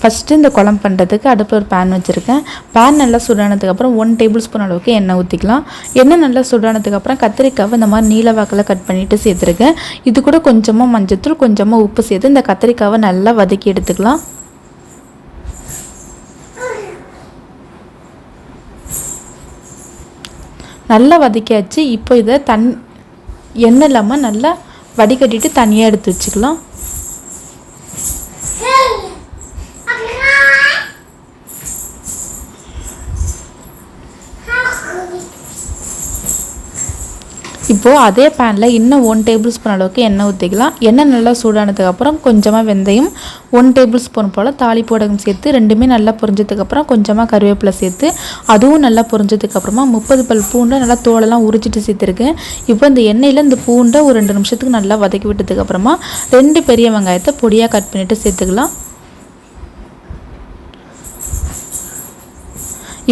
First இந்த குழம்பு பண்ணுறதுக்கு அடுப்பில் ஒரு பேன் வச்சுருக்கேன். பேன் நல்லா சுடானதுக்கப்புறம் ஒன் டேபிள் ஸ்பூன் அளவுக்கு எண்ணெய் ஊற்றிக்கலாம் எண்ணெய் நல்லா சுடானதுக்கப்புறம் கத்திரிக்காவை இந்த மாதிரி நீல வாக்கில் கட் பண்ணிவிட்டு சேர்த்துருக்கேன். இது கூட கொஞ்சமாக மஞ்சத்தூள் கொஞ்சமாக உப்பு சேர்த்து இந்த கத்திரிக்காவை நல்லா வதக்கி எடுத்துக்கலாம். நல்லா வதக்கியாச்சு. இப்போ இதை தன் எண்ணெய் இல்லாமல் நல்லா வடிகட்டிட்டு தனியாக எடுத்து வச்சுக்கலாம். இப்போது அதே பேனில் இன்னும் ஒன் டேபிள் ஸ்பூன் அளவுக்கு எண்ணெய் ஊற்றிக்கலாம் எண்ணெய் நல்லா சூடானதுக்கப்புறம் கொஞ்சமாக வெந்தயம் ஒன் டேபிள் ஸ்பூன் போல் தாலி போடகம் சேர்த்து ரெண்டுமே நல்லா பொரிஞ்சதுக்கப்புறம் கொஞ்சமாக கருவேப்பிலை சேர்த்து அதுவும் நல்லா பொரிஞ்சதுக்கப்புறமா முப்பது பல் பூண்டை நல்லா தோலெல்லாம் உரிச்சிட்டு சேர்த்துருக்கேன். இப்போ இந்த எண்ணெயில் இந்த பூண்டை ஒரு ரெண்டு நிமிஷத்துக்கு நல்லா வதக்கி விட்டதுக்கப்புறமா ரெண்டு பெரிய வெங்காயத்தை பொடியாக கட் பண்ணிவிட்டு சேர்த்துக்கலாம்.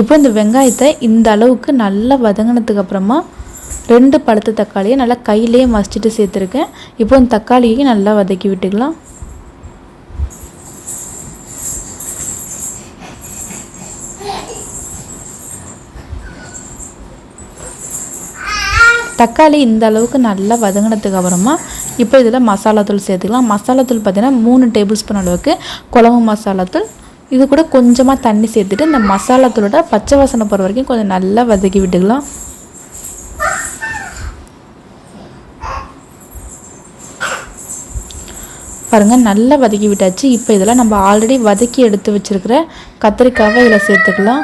இப்போ இந்த வெங்காயத்தை இந்த அளவுக்கு நல்லா வதங்கினதுக்கப்புறமா ரெண்டு பழுத்த தக்காளியை நல்லா கையிலேயே மசிச்சுட்டு சேர்த்துருக்கேன். இப்போ இந்த தக்காளியையும் நல்லா வதக்கி விட்டுக்கலாம். தக்காளி இந்த அளவுக்கு நல்லா வதங்கினதுக்கு அப்புறமா இப்போ இதில் மசாலாத்தூள் சேர்த்துக்கலாம். மசாலாத்தூள் பார்த்தீங்கன்னா மூணு டேபிள் ஸ்பூன் அளவுக்கு குழம்பு மசாலாத்தூள் இது கூட கொஞ்சமாக தண்ணி சேர்த்துட்டு இந்த மசாலாத்தூளோட பச்சை வாசனை போகிற வரைக்கும் கொஞ்சம் நல்லா வதக்கி விட்டுக்கலாம். பாருங்கள் நல்லா வதக்கி விட்டாச்சு. இப்போ இதெல்லாம் நம்ம ஆல்ரெடி வதக்கி எடுத்து வச்சுருக்கிற கத்திரிக்காவை இதில் சேர்த்துக்கலாம்.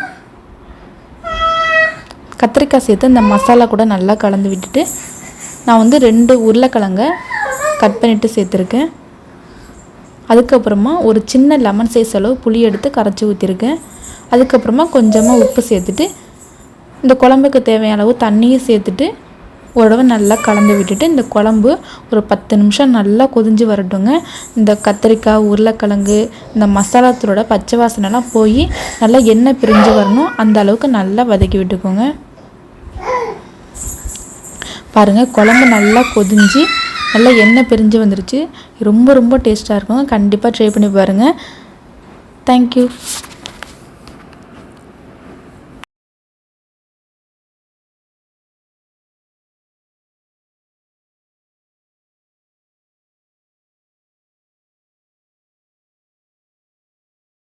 கத்திரிக்காய் சேர்த்து இந்த மசாலா கூட நல்லா கலந்து விட்டுட்டு நான் வந்து ரெண்டு உருளைக்கிழங்க கட் பண்ணிவிட்டு சேர்த்துருக்கேன். அதுக்கப்புறமா ஒரு சின்ன லெமன் சைஸ் அளவு புளி எடுத்து கரைச்சி ஊற்றிருக்கேன் அதுக்கப்புறமா கொஞ்சமாக உப்பு சேர்த்துட்டு இந்த குழம்புக்கு தேவையான அளவு தண்ணியும் சேர்த்துட்டு ஓரளவு நல்லா கலந்து விட்டுட்டு இந்த குழம்பு ஒரு பத்து நிமிஷம் நல்லா கொதிஞ்சு வரட்டுங்க. இந்த கத்திரிக்காய் உருளைக்கிழங்கு இந்த மசாலாத்தூளோட பச்சை வாசனைலாம் போய் நல்லா எண்ணெய் பிரிஞ்சு வரணும். அந்த அளவுக்கு நல்லா வதக்கி விட்டுக்கோங்க. பாருங்கள் குழம்பு நல்லா கொதிஞ்சு நல்லா எண்ணெய் பிரிஞ்சு வந்துருச்சு. ரொம்ப ரொம்ப டேஸ்ட்டாக இருக்குங்க. கண்டிப்பாக ட்ரை பண்ணி பாருங்கள் தேங்க்யூ